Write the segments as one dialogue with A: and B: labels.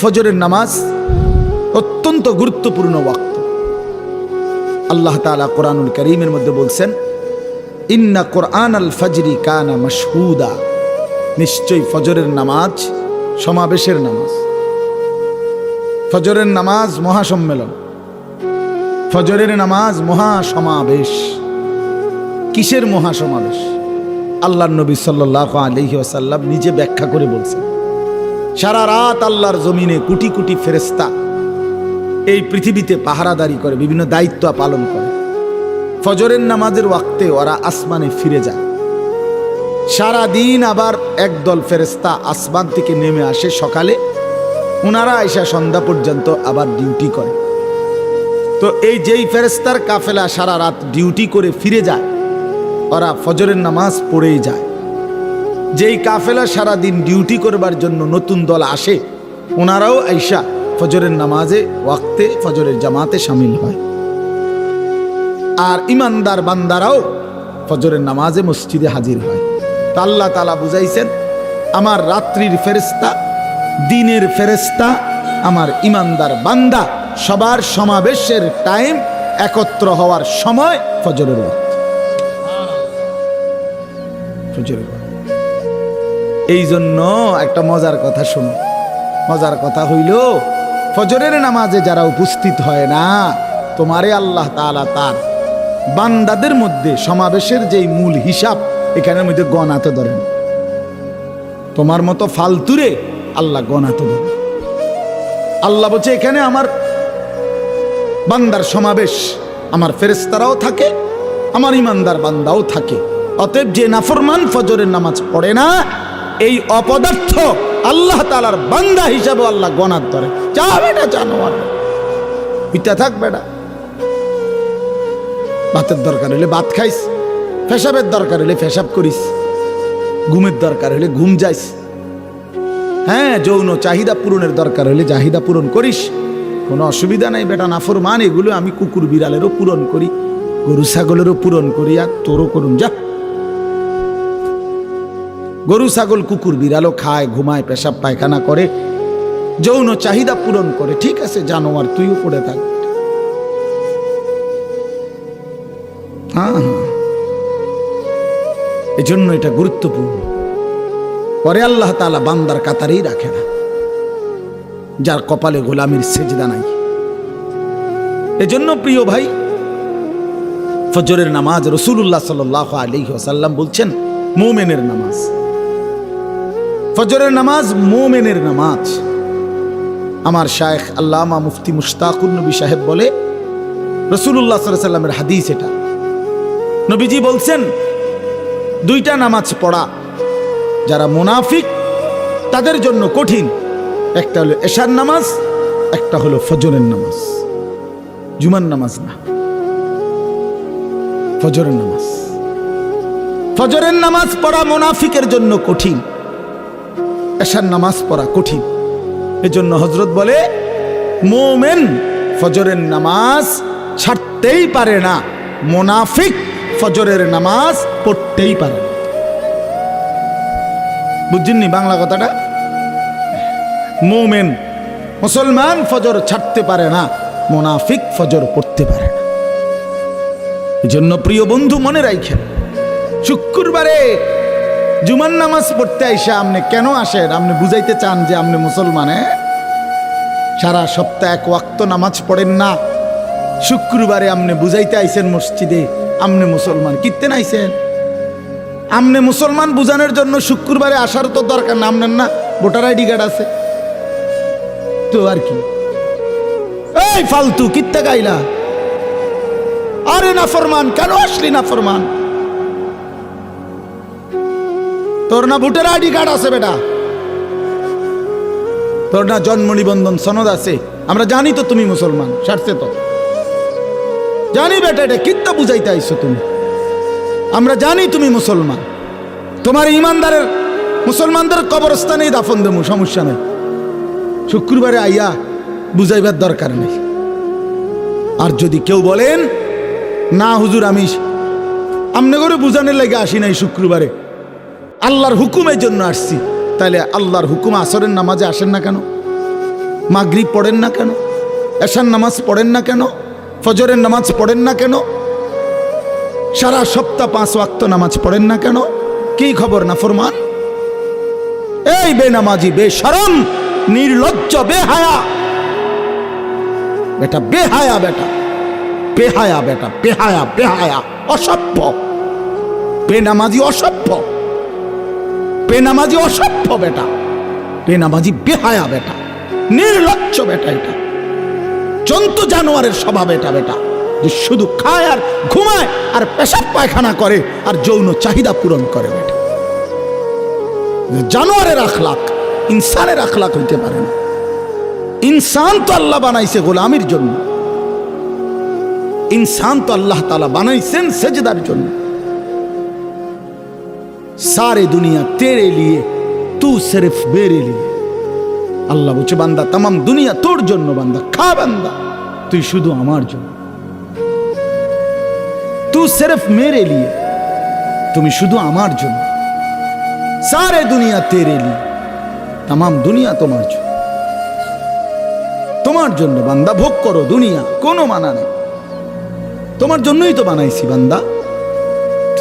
A: ফজরের নামাজ অত্যন্ত গুরুত্বপূর্ণ ওয়াক্ত। আল্লাহ তাআলা কোরআনুল করিমের মধ্যে বলছেন, ইন্না কোরআন আল ফজরি কানা মশহুদা। নিশ্চয়ই ফজরের নামাজ সমাবেশের নামাজ। ফজরের নামাজ মহাসম্মেলন। ফজরের নামাজ মহাসমাবেশ। কিসের মহাসমাবেশ? আল্লাহ নবী সাল্লাহ আলহি আসাল্লাম নিজে ব্যাখ্যা করে বলছেন। সারা রাত আল্লাহর জমিনে কোটি কোটি ফেরেস্তা এই পৃথিবীতে পাহারাদারি করে, বিভিন্ন দায়িত্ব পালন করে। ফজরের নামাজের ওয়াক্তে ওরা আসমানে ফিরে যায়। সারা দিন আবার একদল ফেরেস্তা আসমান থেকে নেমে আসে সকালে। ওনারা আইসা সন্ধ্যা পর্যন্ত আবার ডিউটি করে। তো এই যেই ফেরেস্তার কাফেলা সারা রাত ডিউটি করে ফিরে যায়, ওরা ফজরের নামাজ পড়েই যায়। যেই কাফেলা সারা দিন ডিউটি করবার জন্য নতুন দল আসে, ওনারাও আইসা ফজরের নামাজে, ওয়াক্তে ফজরের জামাতে সামিল হয়। আর ইমানদার বান্দারাও ফজরের নামাজে মসজিদে হাজির হয়। তা আল্লাহ তালা বুঝাইছেন, আমার রাত্রির ফেরেস্তা দিনের ফেরেস্তা আমার ইমানদার বান্দা, সবার সমাবেশের টাইম একত্র হওয়ার সময় ফজরের ওয়াক্ত। ফজরের ওয়াক্ত। এই জন্য একটা মজার কথা শুনো। মজার কথা হইল, ফজরের নামাজে যারা উপস্থিত হয় না, তোমারে আল্লাহ তাআলা তার বান্দাদের মধ্যে সমাবেশের যেই মূল হিসাব, এখানের মধ্যে গণাতে ধরেন। তোমার মতো ফালতুরে আল্লাহ গণাতে ধরে আল্লাহ বলছে, এখানে আমার বান্দার সমাবেশ, আমার ফেরেস্তারাও থাকে, আমার ইমানদার বান্দাও থাকে। অতএব যে নাফরমান ফজরের নামাজ পড়ে না এই অপদার্থ আল্লাহ তালার বান্দা হিসাবে আল্লাহ গণার ধরে। যা বেটা জানোয়ার। পিতা থাক বেটা ভাতের দরকার হলে ভাত খাইস ফেসাবের দরকার হলে ফেসাব করিস, ঘুমের দরকার হলে ঘুম যাইস। হ্যাঁ যৌন চাহিদা পূরণের দরকার হলে চাহিদা পূরণ করিস। কোনো অসুবিধা নাই বেটা নাফর মান এগুলো আমি কুকুর বিড়ালেরও পূরণ করি, গরু ছাগলেরও পূরণ করি আর তোরও করুন। যা। গরু, ছাগল, কুকুর বিড়ালও খায়, ঘুমায়, পেশাব, পায়খানা করে, যৌন চাহিদা পূরণ করে। ঠিক আছে, জানোয়ার, তুইও পড়ে থাক। এজন্য এটা গুরুত্বপূর্ণ। পরে আল্লাহ তালা বান্দার কাতারেই রাখে না। যার কপালে গোলামির সেজদা নাই। এজন্য প্রিয় ভাই, ফজরের নামাজ রসুল্লাহ সাল আলী সাল্লাম বলছেন, মোমেনের নামাজ। ফজরের নামাজ মোমেনের নামাজ। আমার শায়েখ আল্লামা মুফতি মুশতাকুর নবী সাহেব বলে রসুল্লাহ সাল্লামের হাদিস এটা। নবীজি বলছেন, দুইটা নামাজ পড়া, যারা মুনাফিক, তাদের জন্য কঠিন। একটা হলো এশার নামাজ, একটা হলো ফজরের নামাজ। জুমার নামাজ না। ফজরের নামাজ। ফজরের নামাজ পড়া মুনাফিকের জন্য কঠিন। এশার নামাজ পড়া কঠিন। এজন্য হজরত বলে, মোমেন ফজরের নামাজ ছাড়তেই পারে না। মোনাফিক ফজরের নামাজ পড়তেই পারে বুঝছেননি বাংলা কথাটা? মোমেন মুসলমান ফজর ছাড়তে পারে না, মোনাফিক ফজর পড়তে পারে না। এই জন্য প্রিয় বন্ধু, মনে রাখেন, শুক্রবারে জুমার নামাজ পড়তে আইসা আপনি কেন আসেন? আপনি বুঝাইতে চান যে আপনি মুসলমান? সারা সপ্তাহ এক ওয়াক্ত নামাজ পড়েন না। শুক্রবারে আপনি বুঝাইতে আইসেন মসজিদে, আপনি মুসলমান কিত্তেন আইসেন? আমনে মুসলমান বুঝানোর জন্য শুক্রবারে আসার তো দরকার না আপনার না ভোটার আইডি কার্ড আছে। তো আর কি? এই ফালতু, কিত্তে গাইলা। আরে না ফরমান কেন আসলি না ফরমান তোর না ভোটার আইডি কার্ড আছে বেটা। তোর না জন্ম নিবন্ধন সনদ আছে। আমরা জানি তো তুমি মুসলমান, সারছে তো। জানি বেটা এটা কিত্তা বুঝাইতে আইছো তুমি। আমরা জানি তুমি মুসলমান। তোমার ইমানদারের, মুসলমানদের কবরস্থানেই দাফন দেবো, সমস্যা নেই। শুক্রবারে আইয়া বুঝাইবার দরকার নেই। আর যদি কেউ বলেন, না হুজুর, আমি আমনে করে বুঝানোর লাগে আসি নাই শুক্রবারে। আল্লাহর হুকুমের জন্য আসছি। তাহলে আল্লাহর হুকুম আসরের নামাজে আসেন না কেন? মাগরিব পড়েন না কেন? এশার নামাজ পড়েন না কেন? ফজরের নামাজ পড়েন না কেন? সারা সপ্তাহ পাঁচ ওয়াক্ত নামাজ পড়েন না কেন? কি খবর না ফরমান? এই বেনামাজি, বেশরম, নির্লজ্জ, বেহায়া। বেটা বেহায়া বেটা। বেহায়া বেটা, বেহায়া বেহায়া। অসভ্য। বেনামাজি অসভ্য। বেনামাজি অসভ্য বেটা, বেনামাজি বেহায়া বেটা, নির্লজ্জ বেটা এটা। জন্তু জানোয়ারের স্বভাব এটা বেটা, যে শুধু খায় আর ঘুমায় আর পেশাব পায়খানা করে আর যৌন চাহিদা পূরণ করে বেটা। জানোয়ারের আখলাক ইনসানের আখলাক হইতে পারে না। ইনসান তো আল্লাহ বানাইছে গোলামির জন্য। ইনসান তো আল্লাহ তালা বানাইছেন সেজদার জন্য। সারে দুনিয়া তেরে লিয়ে তু সির্ফ বেরে লিয়ে আল্লাহ বলছে বান্দা তামাম দুনিয়া তোর জন্য বান্দা খা বান্দা তুই শুধু আমার জন্য তু সির্ফ মেরে লিয়ে তুমি শুধু আমার জন্য সারে দুনিয়া তেরে লিয়ে তাম দুনিয়া তোমার জন্য তোমার জন্য বান্দা ভোগ করো দুনিয়া কোনো মানা নেই তোমার জন্যই তো বানাইছি বান্দা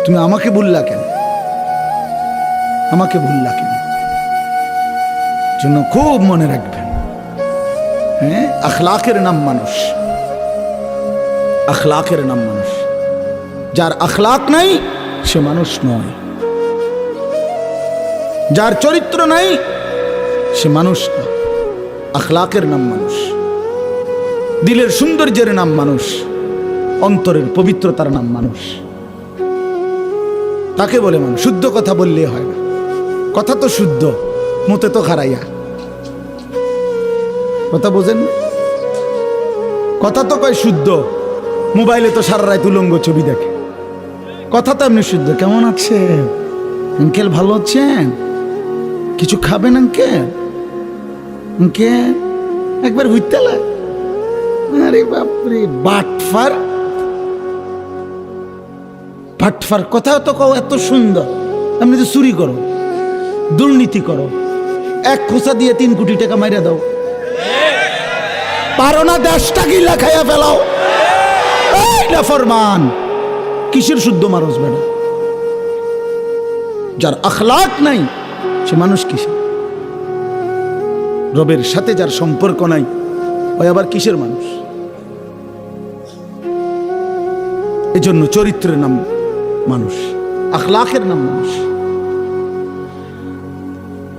A: তুমি আমাকে বললা কেন আমাকে ভুললা কেন জন্য খুব মনে রাখবেন। হ্যাঁ? আখলাকের নাম মানুষ। আখলাকের নাম মানুষ। যার আখলাক নাই, সে মানুষ নয়। যার চরিত্র নাই, সে মানুষ না। আখলাকের নাম মানুষ। দিলের সৌন্দর্যের নাম মানুষ। অন্তরের পবিত্রতার নাম মানুষ। তাকে বলে মানুষ। শুদ্ধ কথা বললে হয় না। কথা তো শুদ্ধ, মতে তো খারাইয়া। কথা বোঝেন? কথা তো কয় শুদ্ধ, মোবাইলে তো সারা রাত উলঙ্গ ছবি দেখে। কথা তো এমনি শুদ্ধ, কেমন আছেন? আঙ্কেল ভালো আছেন? কিছু খাবেন আঙ্কেল? আঙ্কেল, একবার লাগ আরে বাপরে, বাটফার। বাটফার কথা তো কও এত সুন্দর আপনি তো চুরি করো। দুর্নীতি করো। এক খোসা দিয়ে তিন কোটি টাকা মাইরা দাও। পারো না দেশটা গিলা খাইয়া ফেলাও ফরমান। কিসের শুদ্ধ মানুষ বেড়া যার আখলাক নাই, সে মানুষ কিসের? রবের সাথে যার সম্পর্ক নাই, ওই আবার কিসের মানুষ? এজন্য চরিত্রের নাম মানুষ আখলাখের নাম মানুষ।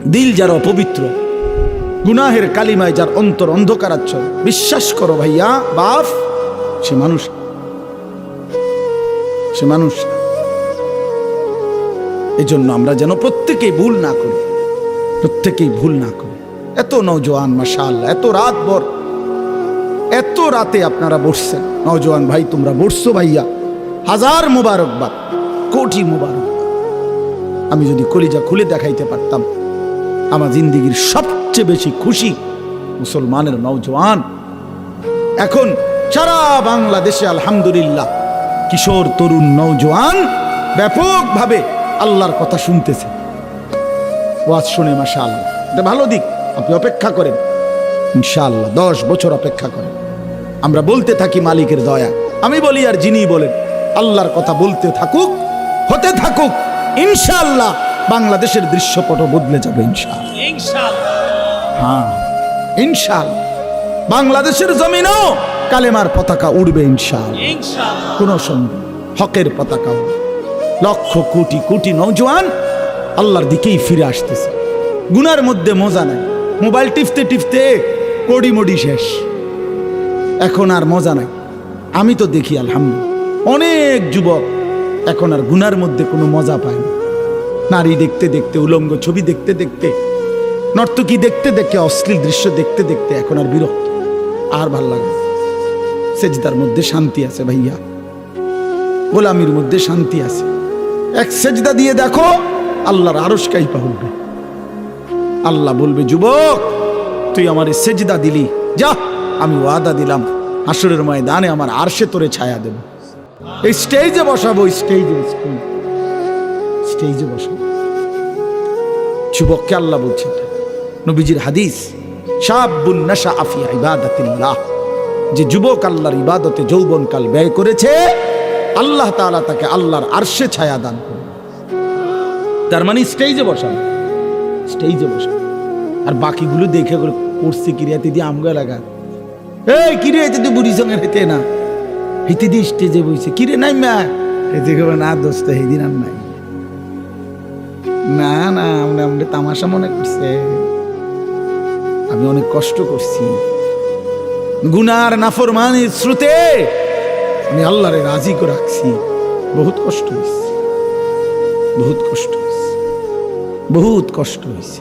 A: দিল যার অপবিত্র, গুনাহের কালিমায় যার অন্তর অন্ধকারাচ্ছল বিশ্বাস করো ভাইয়া, বাপ, সে মানুষ। সে মানুষ। এজন্য আমরা যেন প্রত্যেকেই ভুল না করি। প্রত্যেকেই ভুল না করি। এত নৌজওয়ান মাশাল এত রাত ভর, এত রাতে আপনারা বসছেন। নৌজওয়ান ভাই, তোমরা বসছো ভাইয়া। হাজার মোবারকবাদ, কোটি মোবারক আমি যদি কলিজা খুলে দেখাইতে পারতাম। আমার জিন্দিগির সবচেয়ে বেশি খুশি মুসলমানের নৌজওয়ান এখন সারা বাংলাদেশে আলহামদুলিল্লাহ কিশোর, তরুণ নৌজওয়ান ব্যাপকভাবে আল্লাহর কথা শুনতেছে। ওয়াজ শুনে মাসা আল্লাহ এটা ভালো দিক, আপনি অপেক্ষা করেন। ইনশাআল্লাহ, দশ বছর অপেক্ষা করেন। আমরা বলতে থাকি মালিকের দয়া। আমি বলি আর যিনি বলেন, আল্লাহর কথা বলতে থাকুক, হতে থাকুক, ইনশাআল্লাহ। বাংলাদেশের দৃশ্যপট বদলে যাবে ইনশাআল্লাহ। হ্যাঁ ইনশাআল্লাহ। বাংলাদেশের জমিনও কালেমার পতাকা উড়বে ইনশাআল্লাহ। কোনো সন্দেহ কৃষকের পতাকা লক্ষ কোটি কোটি নৌজওয়ান আল্লাহর দিকেই ফিরে আসতেছে। গুনার মধ্যে মজা নাই। মোবাইল টিপতে টিপতে কড়ি মডি শেষ। এখন আর মজা নাই। আমি তো দেখি আলহামদুলিল্লাহ। অনেক যুবক এখন আর গুনার মধ্যে কোনো মজা পায় না। নারী দেখতে দেখতে, উলঙ্গ ছবি দেখতে দেখতে, নর্তকী দেখতে দেখতে, অশ্লীল দৃশ্য দেখতে দেখতে এখন আর বিরক্ত, আর ভালো লাগে। সেজদার মধ্যে শান্তি আছে ভাইয়া, গোলামির মধ্যে শান্তি আছে। এক সেজদা দিয়ে দেখো, আল্লাহর আরস কাইপা উঠবে। আল্লাহ বলবে, যুবক, তুই আমার সেজদা দিলি, যা, আমি ওয়াদা দিলাম, হাসরের ময়দানে আমার আরশে তোরে ছায়া দেব। এই স্টেজে বসাবো স্টেজে স্টেজে বসাবো যুবককে আল্লাহ বলছে এটা। নবীজির হাদিস শাবুন নাশা আফি ইবাদাতিল্লাহ। যে যুবক আল্লাহর ইবাদতে যৌবনকাল ব্যয় করেছে, আল্লাহ তাআলা তাকে আল্লাহর আরশে ছায়া দান করবে তার মানে স্টেজে বসানো স্টেজে বসানো। আর বাকিগুলো দেখে করে করছে কিরিয়াতে দিয়ে আমগা লাগা এই কিরিয়াতে তুই বুড়ি সঙ্গে হেতে না। হেতে দিয়ে স্টেজে বইছে। কিরে নাই মা হেতে না দোস্ত হেদিন আর নাই। না না, আমরা আমরা তামাশা মনে করছে। আমি অনেক কষ্ট করছি। গুনার নাফরমানির শ্রুতে আমি আল্লাহরে রাজি করে রাখছি। বহুত কষ্ট হয়েছে বহুত কষ্ট হয়েছে বহুত কষ্ট হয়েছে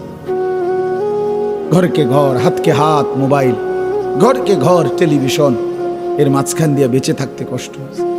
A: ঘরকে ঘর, হাতকে হাত, মোবাইল, ঘরকে ঘর, টেলিভিশন, এর মাঝখান দিয়ে বেঁচে থাকতে কষ্ট হয়েছে